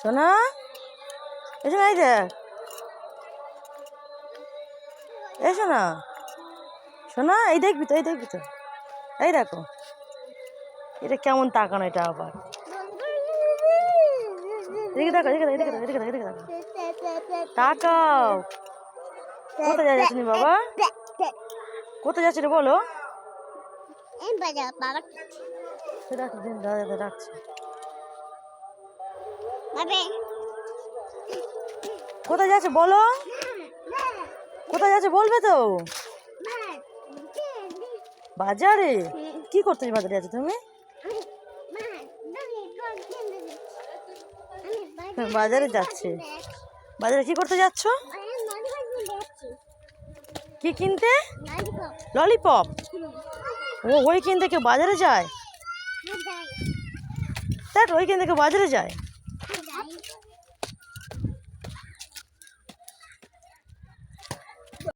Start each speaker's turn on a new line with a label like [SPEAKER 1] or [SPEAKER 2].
[SPEAKER 1] সোনা? এসো না দেখ এসো না সোনা। এই দেখবি তো এই দেখবি তো। এই দেখো। এটা কেমন তাকানো এটা আবার। এদিকে দেখো এদিকে এদিকে দেখো এদিকে দেখো এদিকে দেখো তাকাও। কোথায় যাচ্ছ বাবা? কোথায় যাচ্ছ রে বলো?
[SPEAKER 2] এই বাবা।
[SPEAKER 1] দাদা
[SPEAKER 2] বাবে
[SPEAKER 1] কোথায় যাচ্ছে বলো? কোথায় যাচ্ছে বলবে তো? বাজারে? কি করতে বাজারে আছো তুমি? বাজারে যাচ্ছে। বাজারে কি করতে যাচ্ছ? কি কিনতে? ললিপপ। ও ওই কিনতে কেউ বাজারে যায়? দেখ ওই কিনতে কেউ বাজারে যায়?